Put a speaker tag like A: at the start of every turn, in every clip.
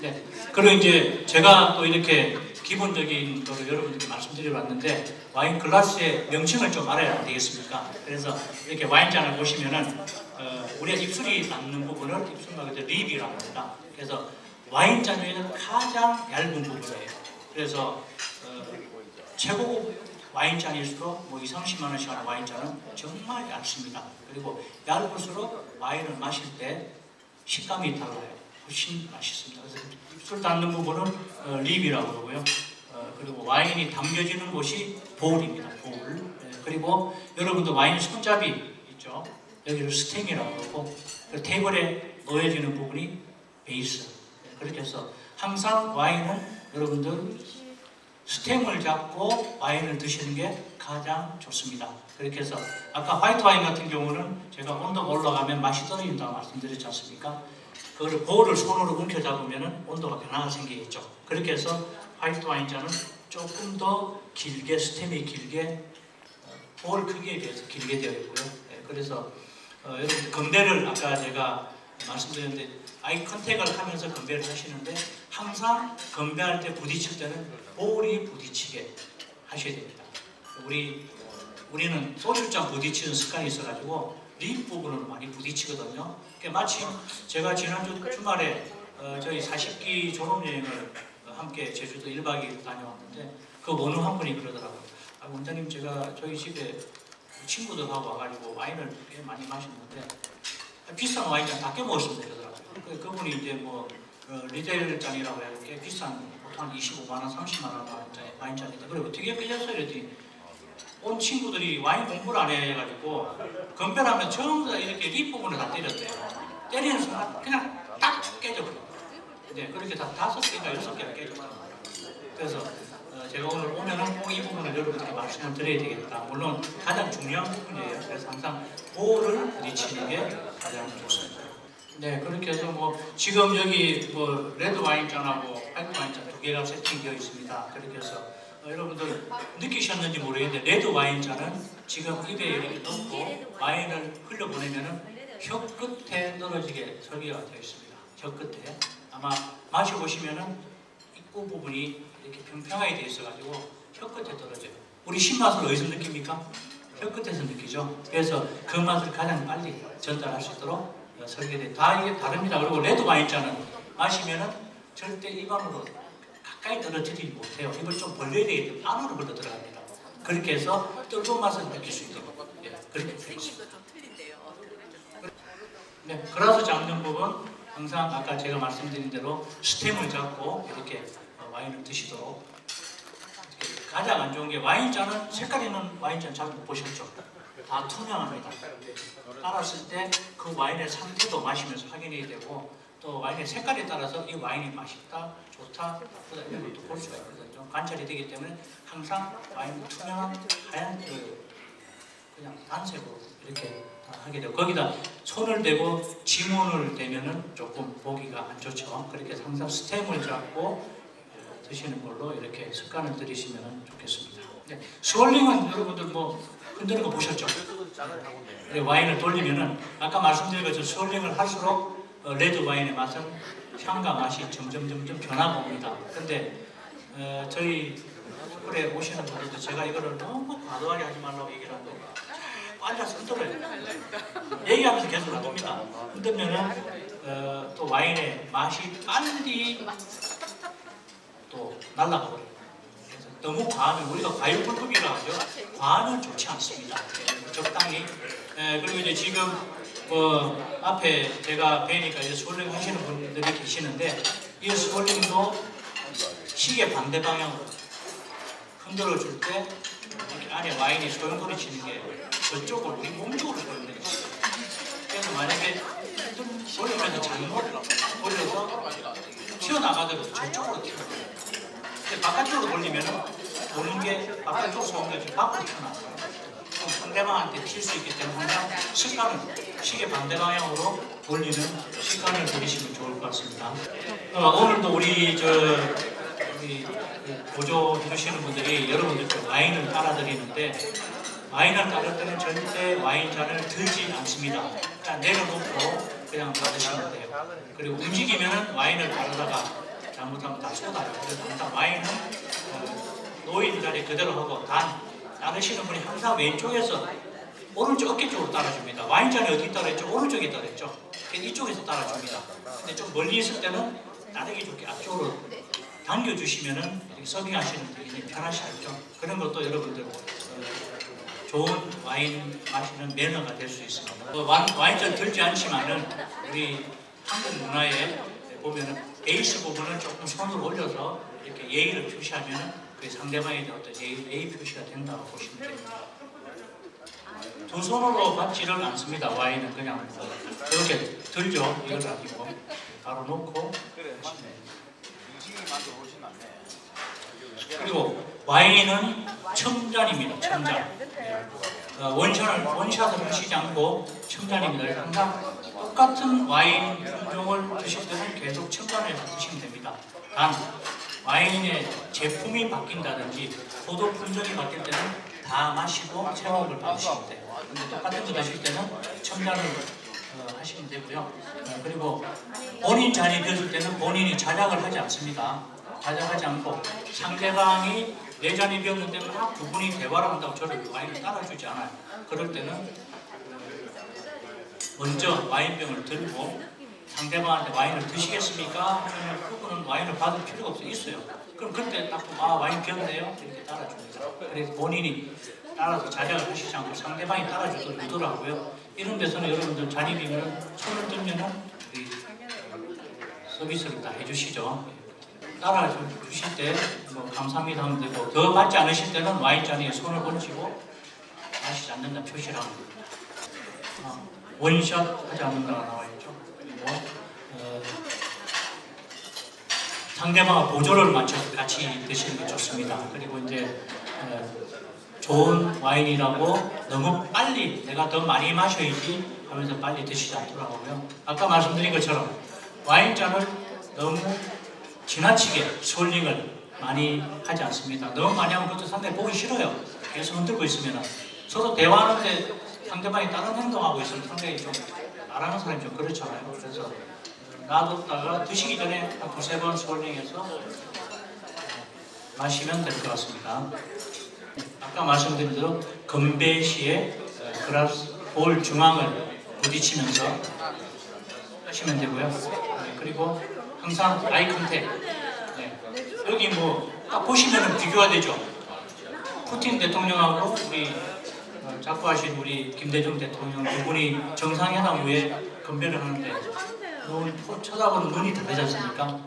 A: 네. 그리고 이제 제가 또 이렇게 기본적인 거를 여러분들께 말씀드려 봤는데 와인 글라스의 명칭을 좀 알아야 안 되겠습니까? 그래서 이렇게 와인잔을 보시면은 어, 우리가 입술이 닿는 부분을 입술막에 립이라고 합니다. 그래서 와인잔 중에는 가장 얇은 부분이에요. 그래서 어, 최고급 와인잔일수록 뭐 2, 30만 원씩 하는 와인잔은 정말 얇습니다. 그리고 얇을수록 와인을 마실 때 식감이 달라요. 훨씬 맛있습니다. 그래서 입술 닿는 부분은 어, 립이라고 그러고요. 어, 그리고 와인이 담겨지는 곳이 볼입니다. 볼. 예, 그리고 여러분도 와인 손잡이 있죠. 여기를 스템이라고 그러고 그 테이블에 놓여지는 부분이 베이스. 예, 그렇게 해서 항상 와인은 여러분들 스템을 잡고 와인을 드시는 게 가장 좋습니다. 그렇게 해서 아까 화이트 와인 같은 경우는 제가 온도가 올라가면 맛이 떨어진다고 말씀드렸지 않습니까? 그걸 볼을 손으로 움켜 잡으면 온도가 변화가 생기겠죠. 그렇게 해서 화이트 와인 잔은 조금 더 길게 스템이 길게 어, 볼 크기에 비해서 길게 되어 있고요. 예, 그래서 어, 여러분 건배를 아까 제가 말씀드렸는데 아이 컨택을 하면서 건배를 하시는데 항상 건배할 때 부딪힐 때는 볼이 부딪히게 하셔야 됩니다. 우리 우리는 소주잔 부딪히는 습관이 있어가지고 립 부분으로 많이 부딪히거든요. 마침 제가 지난주 주말에 어, 저희 40기 졸업여행을 어, 함께 제주도 1박 2일 다녀왔는데 그 어느 한 분이 그러더라고요. 아, 원장님 제가 저희 집에 친구들하고 와가지고 와인을 꽤 많이 마셨는데 비싼 와인잔 다 깨먹었습니다 그러더라고요. 그, 그분이 이제 뭐 어, 리테일 잔이라고 해요. 꽤 비싼 보통 한 25만 원, 30만 원 와인잔, 와인잔인데 그래 어떻게 깨졌어요? 이랬더니 온 친구들이 와인 공부를 안 해가지고 건배하면 전부 다 이렇게 립 부분을 다 때렸대요. 때리는 순간 그냥 딱 깨져버려요. 네, 그렇게 다 다섯 개가 여섯 개가 깨져버려요. 그래서 어, 제가 오늘 오면은 꼭이 부분을 여러분들께 말씀을 드려야 되겠다. 물론 가장 중요한 부분이에요. 그래서 항상 볼을 부딪히는 게 가장 좋습니다. 네, 그렇게 해서 뭐 지금 여기 뭐 레드 와인잔하고 화이트 와인잔 두 개가 세팅되어 있습니다. 그렇게 해서 어, 여러분들 느끼셨는지 모르겠는데 레드 와인잔은 지금 입에 이렇게 넣고 와인을 흘려보내면 은 혀 끝에 떨어지게 설계가 되어 있습니다. 혀 끝에 아마 마셔보시면은 입구 부분이 이렇게 평평하게 되어 있어가지고 혀 끝에 떨어져요. 우리 신맛을 어디서 느낍니까? 혀 끝에서 느끼죠. 그래서 그 맛을 가장 빨리 전달할 수 있도록 어, 설계돼. 다 이게 다릅니다. 그리고 레드 와인잔은 마시면은 절대 입안으로 가까이 떨어뜨리지 못해요. 입을 좀 벌려야 되기 때문에 안으로 벌려 들어갑니다. 그렇게 해서 뜨거운 맛을 느낄 수 있도록 예, 그렇게.
B: 생긴 거좀 틀린데요.
A: 네, 그라서 잡는 법은 항상 아까 제가 말씀드린 대로 스템을 잡고 이렇게 어, 와인을 드시도록 가장 안 좋은 게 와인잔은 색깔 있는 와인잔 잘못 보셨죠? 다 투명합니다. 따랐을 때 그 와인의 상태도 마시면서 확인해야 되고 또 와인의 색깔에 따라서 이 와인이 맛있다, 좋다, 나쁘다 이런 것도 볼 수가 있거든요. 관찰이 되기 때문에 항상 와인은 투명한 하얀 그 그냥 단색으로 이렇게 다 하게 되고 거기다 손을 대고 지문을 대면은 조금 보기가 안 좋죠. 그렇게 항상 스템을 잡고 어, 드시는 걸로 이렇게 습관을 들이시면 좋겠습니다. 네, 스월링은 여러분들 뭐 흔드는 거 보셨죠? 네, 와인을 돌리면은 아까 말씀드린 것처럼 스월링을 할수록 어, 레드 와인의 맛은 향과 맛이 점점 점점 변하고 옵니다. 근데 어, 저희 스쿨에 오시는 분들도 제가 이거를 너무 과도하게 하지 말라고 얘기를 하는데 자꾸 앉아서 흔들어요. 얘기하면서 계속 흔듭니다. 흔들면은 어, 또 와인의 맛이 빨리 또 날아가 버려요. 그래서 너무 과하면 우리가 과유불급이라고 하죠. 과하면 좋지 않습니다. 예, 적당히. 예, 그리고 이제 지금 뭐 앞에 제가 뵈니까 스월링 하시는 분들이 계시는데 이 스월링도 시계 반대 방향으로 흔들어 줄 때 안에 와인이 소용돌이 치는 게 저쪽으로 우리 몸 쪽으로 보이는 거예요. 그래서 만약에 돌리면서 잘못 돌려서 튀어나가더라도 저쪽으로 튀어나가요. 바깥쪽으로 돌리면 도는 게 바깥쪽 소용돌이 밖으로 튀어나가요. 상대방한테 튈 수 있기 때문에 습관을 시계 반대 방향으로 돌리는 습관을 들이시면 좋을 것 같습니다. 어, 오늘도 우리 저 우리 그 보조해 주시는 분들이 여러분들께 와인을 따라 드리는데 와인을 따를 때는 절대 와인 잔을 들지 않습니다. 그냥 내려놓고 그냥 받으시면 돼요. 그리고 움직이면 와인을 따르다가 잘못하면 다 쏟아요. 그래서 항상 와인은 어, 놓인 자리 그대로 하고 단 따르시는 분이 항상 왼쪽에서 오른쪽 어깨 쪽으로 따라줍니다. 와인잔이 어디 따라했죠? 오른쪽에 따라했죠. 이쪽에서 따라줍니다. 근데 좀 멀리 있을 때는 따르기 좋게 앞쪽으로 당겨주시면은 서빙하시는 데 굉장히 편하시겠죠. 그런 것도 여러분들 어, 좋은 와인 마시는 매너가 될 수 있습니다. 어, 와인, 와인잔 들지 않지만은 우리 한국 문화에 보면은 베이스 부분을 조금 손으로 올려서 이렇게 예의를 표시하면은 그 상대방에 대한 어떤 예의, 예의 표시가 된다고 보시면 됩니다. 두 손으로 받지를 않습니다. 와인은 그냥 이렇게 들죠. 이걸 가지고 바로 놓고 그리고 와인은 첨잔입니다. 첨잔. 어, 원샷을 원샷을 하시지 않고 첨잔입니다. 항상 똑같은 와인 품종을 드실 때는 계속 첨잔해서 드시면 됩니다. 단 와인의 제품이 바뀐다든지 포도 품종이 바뀔 때는 다 마시고 체험을 받으시면 돼요. 근데 똑같은 거 드실 때는 첨잔을 어, 하시면 되고요. 어, 그리고 본인 잔이 되실 때는 본인이 자작을 하지 않습니다. 자작하지 않고 상대방이 내 잔이 비었는데 막두 분이 대화를 한다고 저를 와인을 따라주지 않아요. 그럴 때는 먼저 와인병을 들고 상대방한테 와인을 드시겠습니까? 그분은 와인을 받을 필요가 없어 있어요. 그럼 그때 딱 보면 아 와인 비었네요 이렇게 따라줍니다. 그래서 본인이 따라서 자작을 하시지 않고 상대방이 따라주도록 유도하고요. 이런 데서는 여러분들 비면 손을 들면은 우리 서비스를 다 해주시죠. 따라 주실 때 뭐 감사합니다 하면 되고 더 받지 않으실 때는 와인잔에 손을 얹히고 마시지 않는다 표시를 합니다. 어, 원샷 하지 않는다가죠. 그리고 어, 상대방과 보조를 맞춰서 같이 드시는 게 좋습니다. 그리고 이제 어, 좋은 와인이라고 너무 빨리 내가 더 많이 마셔야지 하면서 빨리 드시지 않도록 하고요. 아까 말씀드린 것처럼 와인잔을 너무 지나치게 솔링을 많이 하지 않습니다. 너무 많이 하면 그것도 상당히 보기 싫어요. 계속 흔들고 있으면 저도 대화하는데 상대방이 다른 행동하고 있으면 상당히 좀 말하는 사람이 좀 그렇잖아요. 그래서 놔뒀다가 드시기 전에 한 두세 번 솔링해서 마시면 될 것 같습니다. 아까 말씀드린 대로 건배 시에 그라스 볼 중앙을 부딪히면서 하시면 되고요. 네, 그리고 항상 아이 컨택. 네. 여기 뭐 딱 보시면은 비교가 되죠. 푸틴 대통령하고 우리 어, 작고하신 우리 김대중 대통령 두 분이 정상회담 후에 건배를 하는데 눈, 쳐다보는 눈이 다르지 않습니까?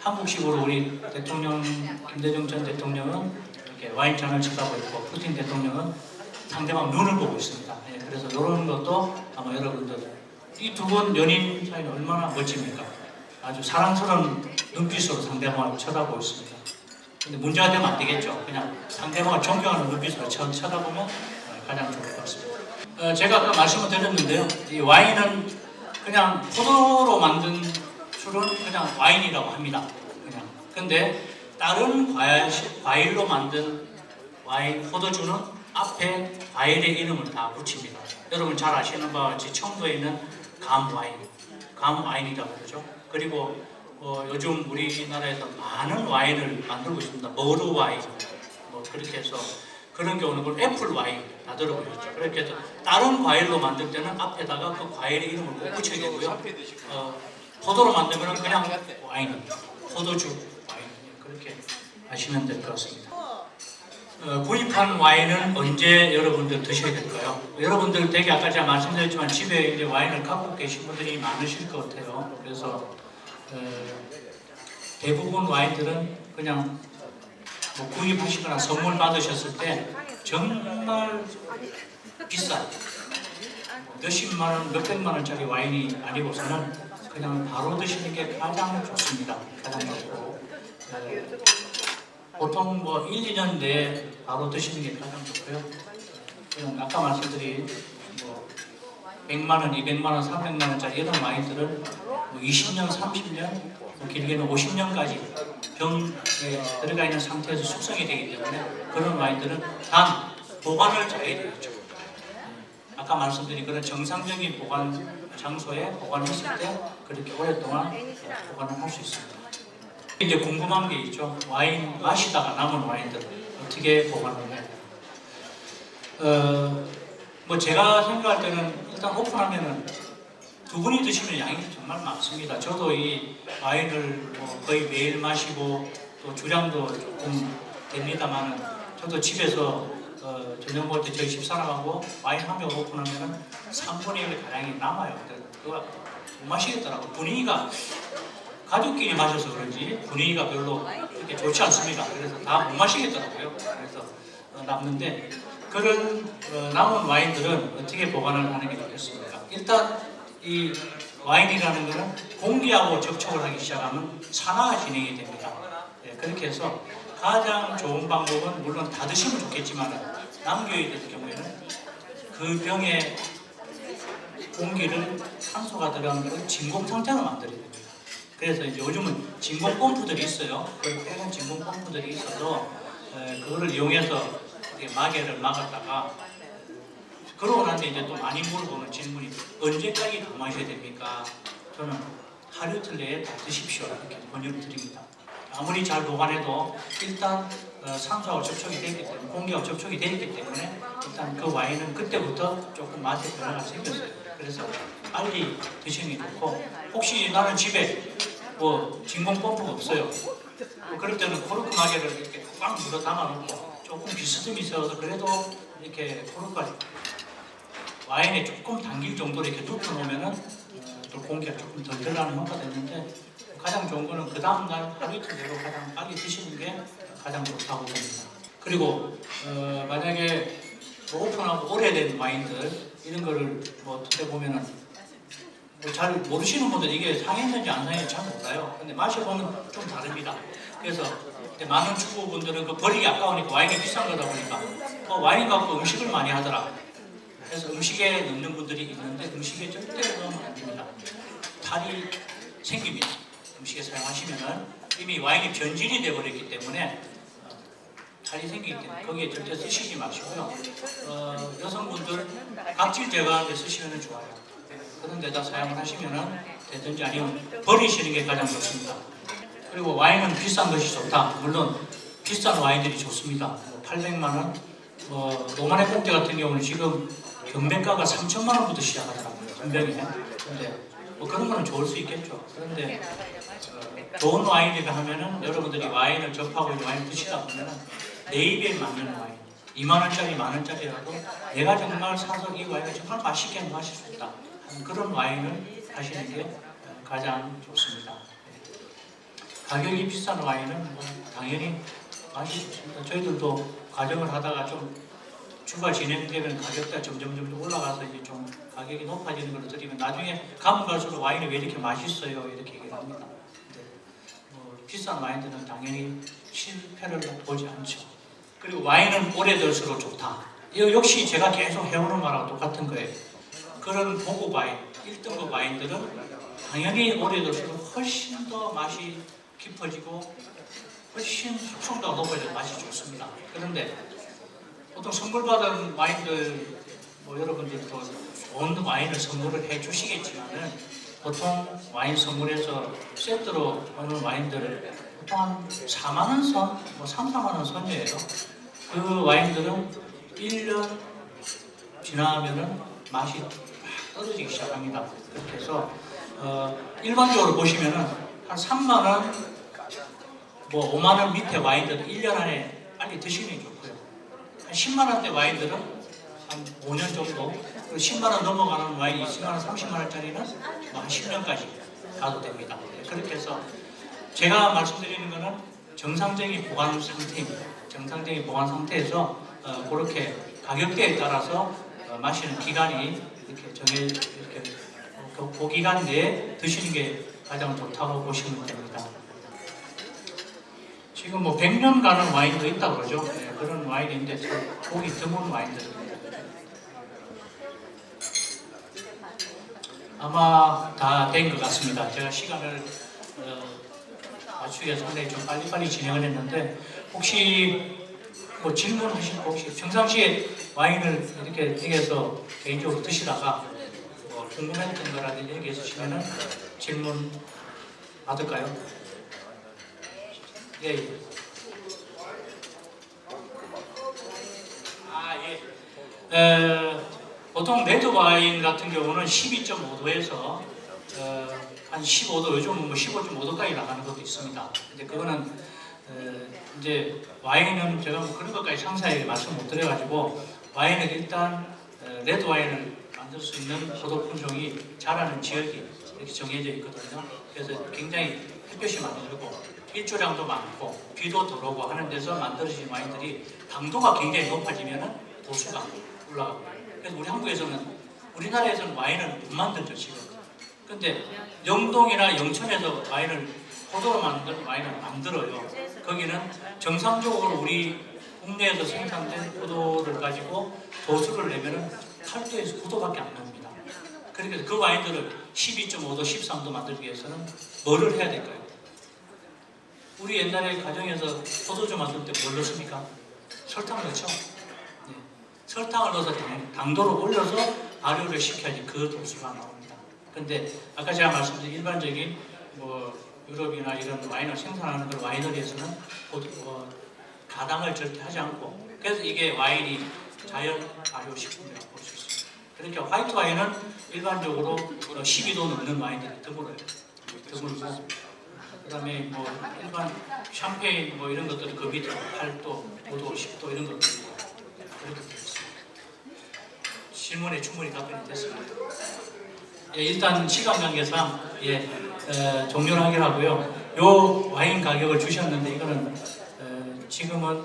A: 한국식으로 우리 대통령 김대중 전 대통령은 이렇게 와인잔을 쳐다보고 있고 푸틴 대통령은 상대방 눈을 보고 있습니다. 예, 그래서 이런 것도 아마 여러분들 이 두 분 연인 사이는 얼마나 멋집니까? 아주 사랑스러운 눈빛으로 상대방을 쳐다보고 있습니다. 근데 문제가 되면 안 되겠죠. 그냥 상대방을 존경하는 눈빛으로 쳐, 쳐다보면 어, 가장 좋을 것 같습니다. 어, 제가 아까 말씀을 드렸는데요. 이 와인은 그냥 포도로 만든 술은 그냥 와인이라고 합니다. 그냥. 근데 다른 과일, 과일로 만든 와인, 포도주는 앞에 과일의 이름을 다 붙입니다. 여러분 잘 아시는 바와 같이 청도에 있는 감 와인, 감 와인이라고 그러죠. 그리고 어, 요즘 우리나라에서 많은 와인을 만들고 있습니다. 머루 와인, 뭐 그렇게 해서 그런 경우는 그걸 애플 와인 다 들어보셨죠. 그렇게 해서 다른 과일로 만들 때는 앞에다가 그 과일의 이름을 꼭 붙여야 되고요. 어, 포도로 만들면 그냥 와인, 포도주 와인 그렇게 하시면 될 것 같습니다. 어, 구입한 와인은 언제 여러분들 드셔야 될까요? 여러분들 되게 아까 제가 말씀드렸지만 집에 이제 와인을 갖고 계신 분들이 많으실 것 같아요. 그래서 어, 대부분 와인들은 그냥 뭐 구입하시거나 선물 받으셨을 때 정말 비싼 몇십만 원, 몇백만 원짜리 와인이 아니고서는 그냥 바로 드시는 게 가장 좋습니다. 가장 좋고 어, 보통 뭐 1, 2년 내에 바로 드시는 게 가장 좋고요. 그냥 아까 말씀드린 뭐 100만 원, 200만 원, 300만 원짜리 이런 와인들은 뭐 20년, 30년, 뭐 길게는 50년까지 병에 들어가 있는 상태에서 숙성이 되기 때문에 그런 와인들은 단 보관을 잘해야 되겠죠. 아까 말씀드린 그런 정상적인 보관 장소에 보관했을 때 그렇게 오랫동안 보관을 할 수 있습니다. 이제 궁금한 게 있죠. 와인 마시다가 남은 와인들 어떻게 보관을 해요? 어, 뭐 제가 생각할 때는 일단 오픈하면은 두 분이 드시면 양이 정말 많습니다. 저도 이 와인을 뭐 거의 매일 마시고 또 주량도 조금 됩니다만 저도 집에서 어, 저녁 먹을 때 저희 집사람하고 와인 한 병 오픈하면은 3분의 1 가량이 남아요. 그거 못 마시겠더라고. 분위기가 가족끼리 마셔서 그런지 분위기가 별로 그렇게 좋지 않습니다. 그래서 다 못 마시겠더라고요. 그래서 어, 남는데 그런 어, 남은 와인들은 어떻게 보관을 하는 게 좋겠습니까? 일단 이 와인이라는 것은 공기하고 접촉을 하기 시작하면 산화가 진행이 됩니다. 예, 그렇게 해서 가장 좋은 방법은 물론 다 드시면 좋겠지만 남겨야 될 경우에는 그 병에 공기를 탄소가 들어간 걸 진공 상태로 만들어야 됩니다. 그래서 이제 요즘은 진공 펌프들이 있어요. 그 빼는 진공 펌프들이 있어서 에, 그거를 이용해서 마개를 막았다가 그러고 난 뒤에 이제 또 많이 물어보는 질문이 언제까지 더 마셔야 됩니까? 저는 하루 이틀 내에 다 드십시오 이렇게 권유를 드립니다. 아무리 잘 보관해도 일단 어, 산소하고 접촉이 되기 때문에 공기하고 접촉이 되기 때문에 일단 그 와인은 그때부터 조금 맛의 변화가 생겼어요. 그래서 빨리 드시는 게 좋고 혹시 나는 집에 뭐 진공 펌프가 없어요. 뭐 그럴 때는 코르크 마개를 이렇게 꽉 물어 담아놓고 조금 비스듬히 세워서 그래도 이렇게 코르크가 와인에 조금 담길 정도로 이렇게 눕혀놓으면은 어, 또 공기가 조금 덜 들어가는 효과가 있는데 가장 좋은 거는 그 다음날 하루 이틀 내로 가장 빨리 드시는 게 가장 좋다고 봅니다. 그리고 어, 만약에 뭐 오픈하고 오래된 와인들 이런 거를 뭐 어떻게 보면은 뭐 잘 모르시는 분들 이게 상했는지 안 상했는지 잘 몰라요. 근데 마셔보면 좀 다릅니다. 그래서 많은 주부분들은 그 버리기 아까우니까 와인이 비싼 거다 보니까 어, 와인 갖고 음식을 많이 하더라. 그래서 음식에 넣는 분들이 있는데 음식에 절대 넣으면 안 됩니다. 탈이 생깁니다. 음식에 사용하시면은 이미 와인이 변질이 되어버렸기 때문에 어, 탈이 생기기 때문에 거기에 절대 쓰시지 마시고요. 어, 여성분들 각질 제거하는 데 쓰시면 좋아요. 그런 데다 사용을 하시면은 되든지 아니면 버리시는 게 가장 좋습니다. 그리고 와인은 비싼 것이 좋다. 물론 비싼 와인들이 좋습니다. 뭐 800만 원, 뭐 노만의 꼭대 같은 경우는 지금 경매가가 3천만 원부터 시작하더라고요. 한 병에. 근데 뭐 그런 거는 좋을 수 있겠죠. 그런데 어, 좋은 와인이라 하면은 여러분들이 와인을 접하고 이제 와인 드시다 보면은 내 입에 맞는 와인, 2만 원짜리, 만 원짜리라도 내가 정말 사서 이 와인을 정말 맛있게 마실 수 있다. 그런 와인을 하시는 게 어, 가장 좋습니다. 가격이 비싼 와인은 뭐 당연히 맛이 좋습니다. 저희들도 과정을 하다가 좀 주가 진행되면 가격대가 점점 점점 올라가서 이제 좀 가격이 높아지는 걸 드리면 나중에 가면 갈수록 와인이 왜 이렇게 맛있어요 이렇게 얘기를 합니다. 뭐 비싼 와인들은 당연히 실패를 보지 않죠. 그리고 와인은 오래될수록 좋다. 이거 역시 제가 계속 해오는 말하고 똑같은 거예요. 그런 고급 와인, 1등급 와인들은 당연히 오래될수록 훨씬 더 맛이 깊어지고 훨씬 숙성도가 높아져 맛이 좋습니다. 그런데 보통 선물 받은 와인들 뭐 여러분들도 좋은 와인을 선물을 해 주시겠지만은 보통 와인 선물에서 세트로 오는 와인들을 보통 한 4만 원 선, 뭐 3, 4만 원 선이에요. 그 와인들은 1년 지나면은 맛이 막 떨어지기 시작합니다. 해서 어, 일반적으로 보시면은 한 3만 원, 뭐 5만 원 밑에 와인들은 1년 안에 빨리 드시는 게. 한 10만 원대 와인들은 한 5년 정도, 그리고 10만 원 넘어가는 와인, 20만 원, 30만 원짜리는 뭐 한 10년까지 가도 됩니다. 그렇게 해서 제가 말씀드리는 것은 정상적인 보관 상태입니다. 정상적인 보관 상태에서 어, 그렇게 가격대에 따라서 어, 마시는 기간이 이렇게 정해 이렇게 그, 그 기간 내에 드시는 게 가장 좋다고 보시면 됩니다. 지금 뭐 100년 가는 와인도 있다고 그러죠. 네, 그런 와인인데 참 보기 드문 와인들입니다. 아마 다 된 것 같습니다. 제가 시간을 어, 맞추기에 상당히 좀 빨리빨리 진행을 했는데 혹시 뭐 질문하실 거 혹시 평상시에 와인을 이렇게 댁에서 개인적으로 드시다가 뭐 궁금했던 거라든지 얘기해 주시면은 질문 받을까요? 예, 예. 아, 예. 에, 보통 레드 와인 같은 경우는 12.5도에서 어, 한 15도, 요즘은 뭐 15.5도까지 나가는 것도 있습니다. 근데 그거는 에, 이제 와인은 제가 뭐 그런 것까지 상세하게 말씀 못 드려가지고 와인은 일단 에, 레드 와인을 만들 수 있는 포도 품종이 자라는 지역이 이렇게 정해져 있거든요. 그래서 굉장히 햇볕이 많이 들고 일조량도 많고 비도 들어오고 하는 데서 만들어진 와인들이 당도가 굉장히 높아지면 도수가 올라가고 그래서 우리 한국에서는 우리나라에서는 와인을 못 만들죠 지금. 근데 영동이나 영천에서 와인을 포도로 만든 와인을 만들어요. 거기는 정상적으로 우리 국내에서 생산된 포도를 가지고 도수를 내면은 8도에서 9도밖에 안 납니다. 그러니까 그 와인들을 12.5도, 13도 만들기 위해서는 뭐를 해야 될까요? 우리 옛날에 가정에서 포도주 만들 때 뭘 넣습니까? 설탕 넣죠? 네. 설탕을 넣어서 당, 당도를 올려서 발효를 시켜야지 그 도수가 나옵니다. 근데 아까 제가 말씀드린 일반적인 뭐 유럽이나 이런 와인을 생산하는 그런 와이너리에서는 어, 가당을 절대 하지 않고 그래서 이게 와인이 자연 발효 식품이라고 볼 수 있습니다. 그러니까 화이트 와인은 일반적으로 12도 넘는 와인들이 드물어요. 드물고 그다음에 뭐 일반 샴페인 뭐 이런 것들은 그 밑에 8도, 5도, 10도 이런 것들이 그렇게 되어 있습니다. 질문에 충분히 답변이 됐습니다. 예, 일단 시간 관계상 예, 에, 종료를 하기로 하고요. 요 와인 가격을 주셨는데 이거는 에, 지금은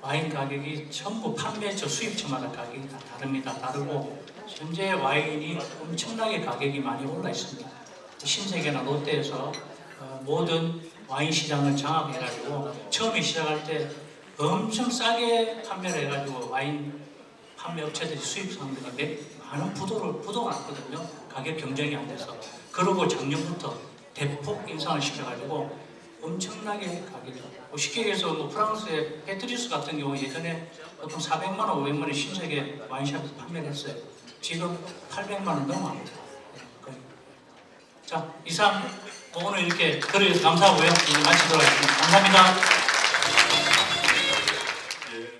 A: 와인 가격이 전부 판매처 수입처마다 가격이 다 다릅니다. 다르고 현재 와인이 엄청나게 가격이 많이 올라 있습니다. 신세계나 롯데에서 어, 모든 와인 시장을 장악해가지고 처음에 시작할 때 엄청 싸게 판매를 해가지고 와인 판매 업체들이 수입상들이 몇, 많은 부도를 부도가 났거든요. 가격 경쟁이 안 돼서. 그러고 작년부터 대폭 인상을 시켜가지고 엄청나게 가격이 뭐 쉽게 얘기해서 뭐 프랑스의 페트리스 같은 경우 예전에 보통 400만 원, 500만 원 신세계 와인샵에서 판매를 했어요. 지금 800만 원 넘어갑니다. 네, 거의. 자, 이상 오늘 이렇게 들어주셔서 감사하고요. 이제 마치도록 하겠습니다. 감사합니다.